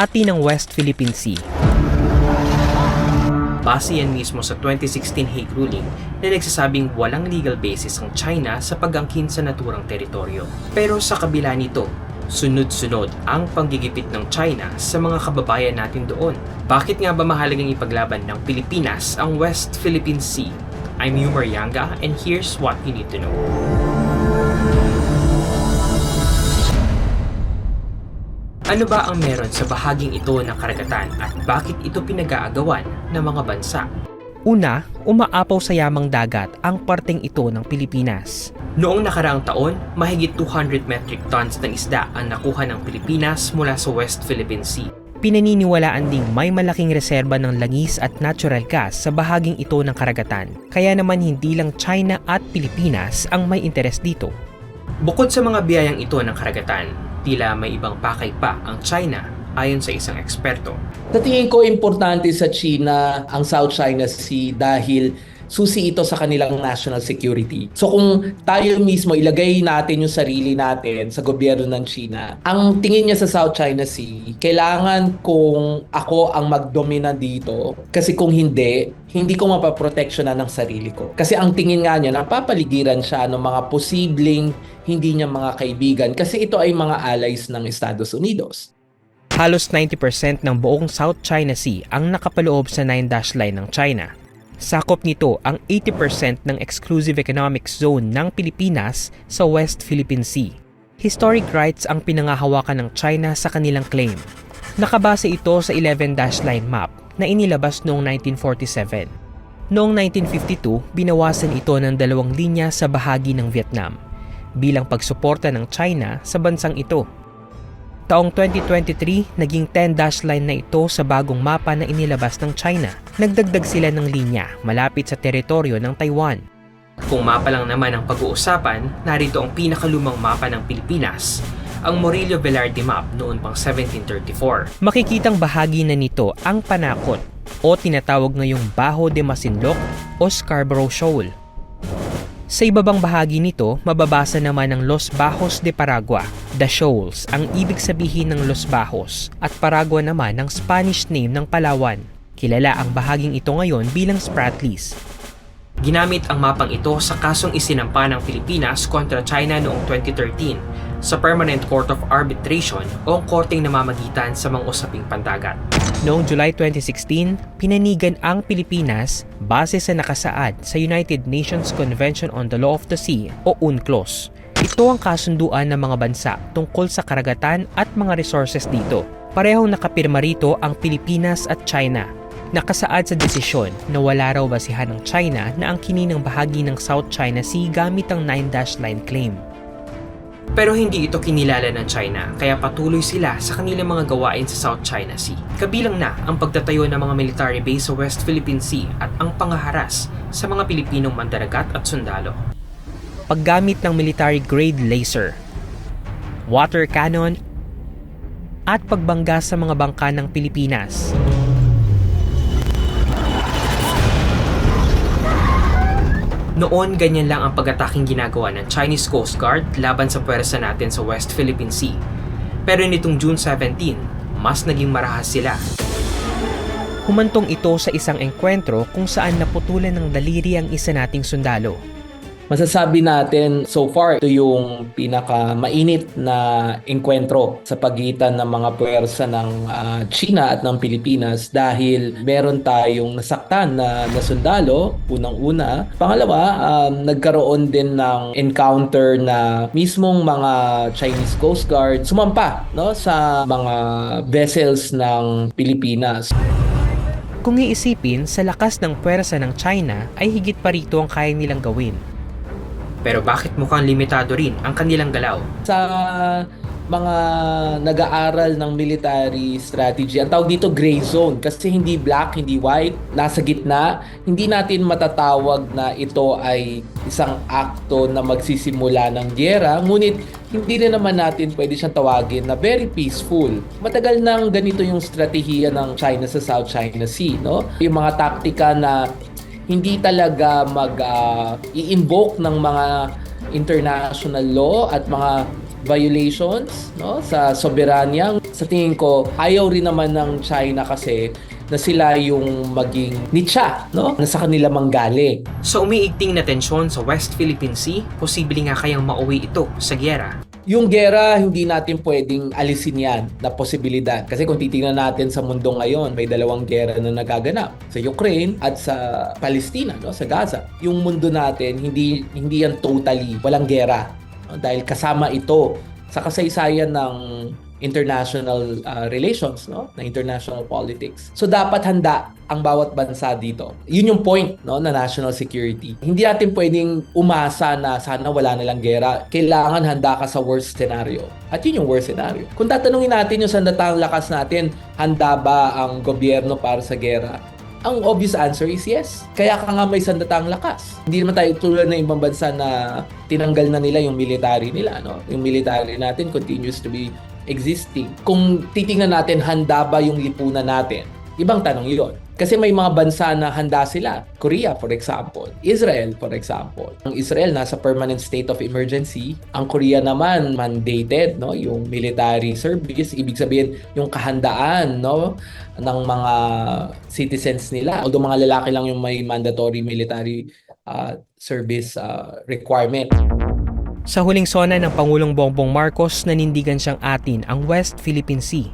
ati ng West Philippine Sea. Base yan mismo sa 2016 Hague ruling na nagsasabing walang legal basis ang China sa pag-angkin sa naturang teritoryo. Pero sa kabila nito, sunod-sunod ang panggigipit ng China sa mga kababayan natin doon. Bakit nga ba mahalagang ipaglaban ng Pilipinas ang West Philippine Sea? I'm Yumar Yanga and here's what you need to know. Ano ba ang meron sa bahaging ito ng karagatan at bakit ito pinag-aagawan ng mga bansa? Una, umaapaw sa yamang dagat ang parteng ito ng Pilipinas. Noong nakaraang taon, mahigit 200 metric tons ng isda ang nakuha ng Pilipinas mula sa West Philippine Sea. Pinaniniwalaan ding may malaking reserba ng langis at natural gas sa bahaging ito ng karagatan. Kaya naman hindi lang China at Pilipinas ang may interes dito. Bukod sa mga biyayang ito ng karagatan, tila may ibang pakay pa ang China ayon sa isang eksperto. Sa tingin ko, importante sa China ang South China Sea dahil susi ito sa kanilang national security. So kung tayo mismo ilagay natin yung sarili natin sa gobyerno ng China, ang tingin niya sa South China Sea, kailangan kung ako ang magdomina dito kasi kung hindi, hindi ko mapaproteksyonan ng sarili ko. Kasi ang tingin nga niya, napapaligiran siya ng mga posibleng hindi niya mga kaibigan kasi ito ay mga allies ng Estados Unidos. Halos 90% ng buong South China Sea ang nakapaloob sa 9-dash line ng China. Sakop nito ang 80% ng exclusive economic zone ng Pilipinas sa West Philippine Sea. Historic rights ang pinangahawakan ng China sa kanilang claim. Nakabase ito sa 11-dash line map na inilabas noong 1947. Noong 1952, binawasan ito ng dalawang linya sa bahagi ng Vietnam bilang pagsuporta ng China sa bansang ito. Taong 2023, naging 10-dash line na ito sa bagong mapa na inilabas ng China. Nagdagdag sila ng linya malapit sa teritoryo ng Taiwan. Kung mapa lang naman ang pag-uusapan, narito ang pinakalumang mapa ng Pilipinas, ang Morillo Velarde map noon pang 1734. Makikitang bahagi na nito ang Panakot o tinatawag ngayong Baho de Masinloc o Scarborough Shoal. Sa ibabang bahagi nito, mababasa naman ang Los Bajos de Paragua, The Shoals, ang ibig sabihin ng Los Bajos, at Paragua naman ang Spanish name ng Palawan. Kilala ang bahaging ito ngayon bilang Spratlys. Ginamit ang mapang ito sa kasong isinampa ng Pilipinas kontra China noong 2013 sa Permanent Court of Arbitration o ang korteng namamagitan sa mga usaping pandagat. Noong July 2016, pinanigan ang Pilipinas base sa nakasaad sa United Nations Convention on the Law of the Sea o UNCLOS. Ito ang kasunduan ng mga bansa tungkol sa karagatan at mga resources dito. Parehong nakapirma rito ang Pilipinas at China. Nakasaad sa desisyon na wala raw basihan ng China na ang kininang bahagi ng South China Sea gamit ang 9-dash line claim. Pero hindi ito kinilala ng China kaya patuloy sila sa kanilang mga gawain sa South China Sea. Kabilang na ang pagtatayo ng mga military base sa West Philippine Sea at ang pangaharas sa mga Pilipinong mandaragat at sundalo. Paggamit ng military grade laser, water cannon, at pagbangga sa mga bangka ng Pilipinas. Noon, ganyan lang ang pag-ataking ginagawa ng Chinese Coast Guard laban sa pwersa natin sa West Philippine Sea. Pero nitong June 17, mas naging marahas sila. Humantong ito sa isang engkwentro kung saan naputulan ng daliri ang isa nating sundalo. Masasabi natin so far ito yung pinaka mainit na engkwentro sa pagitan ng mga puwersa ng ah, China at ng Pilipinas dahil meron tayong nasaktan na, na sundalo unang-una. Pangalawa, um, nagkaroon din ng encounter na mismong mga Chinese Coast Guard sumampa no sa mga vessels ng Pilipinas. Kung iisipin, sa lakas ng pwersa ng China ay higit pa rito ang kaya nilang gawin. Pero bakit mukhang limitado rin ang kanilang galaw? sa mga nag-aaral ng military strategy, ang tawag dito gray zone kasi hindi black, hindi white, nasa gitna, hindi natin matatawag na ito ay isang akto na magsisimula ng gyera, ngunit hindi rin naman natin pwede siyang tawagin na very peaceful. Matagal nang ganito yung strategiya ng China sa South China Sea, no? Yung mga taktika na hindi talaga mag i-invoke ng mga international law at mga violations no sa soberanya Sa tingin ko, ayaw rin naman ng China kasi na sila yung maging nitsa, no? Na sa kanila manggaling. Sa umiigting na tensyon sa West Philippine Sea, posible nga kayang mauwi ito sa gyera. Yung gera, hindi natin pwedeng alisin yan na posibilidad. Kasi kung titingnan natin sa mundo ngayon, may dalawang gera na nagaganap. Sa Ukraine at sa Palestina, no? sa Gaza. Yung mundo natin, hindi, hindi yan totally walang gera. no? Dahil kasama ito sa kasaysayan ng international uh, relations, no? na international politics. So dapat handa ang bawat bansa dito. Yun yung point no na national security. Hindi natin pwedeng umasa na sana wala na lang gera. Kailangan handa ka sa worst scenario. At yun yung worst scenario. Kung tatanungin natin yung sandatang lakas natin, handa ba ang gobyerno para sa gera? Ang obvious answer is yes. Kaya ka nga may sandatang lakas. Hindi naman tayo tulad ng ibang bansa na tinanggal na nila yung military nila. No? Yung military natin continues to be existing. Kung titingnan natin, handa ba yung lipunan natin? Ibang tanong yun. Kasi may mga bansa na handa sila. Korea, for example. Israel, for example. Ang Israel nasa permanent state of emergency. Ang Korea naman mandated, no? Yung military service. Ibig sabihin, yung kahandaan, no? ng mga citizens nila. Although mga lalaki lang yung may mandatory military uh, service uh, requirement. Sa huling sona ng Pangulong Bongbong Marcos, nanindigan siyang atin ang West Philippine Sea.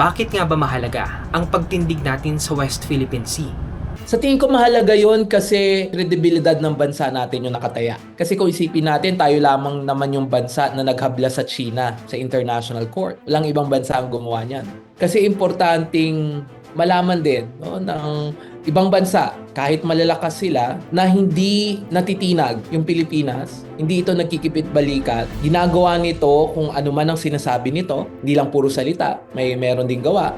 Bakit nga ba mahalaga ang pagtindig natin sa West Philippine Sea? Sa tingin ko mahalaga yon kasi kredibilidad ng bansa natin yung nakataya. Kasi kung isipin natin, tayo lamang naman yung bansa na naghabla sa China sa international court. Walang ibang bansa ang gumawa niyan. Kasi importanting malaman din no, ng ibang bansa, kahit malalakas sila, na hindi natitinag yung Pilipinas, hindi ito nagkikipit balikat. Ginagawa nito kung ano man ang sinasabi nito, hindi lang puro salita, may meron ding gawa.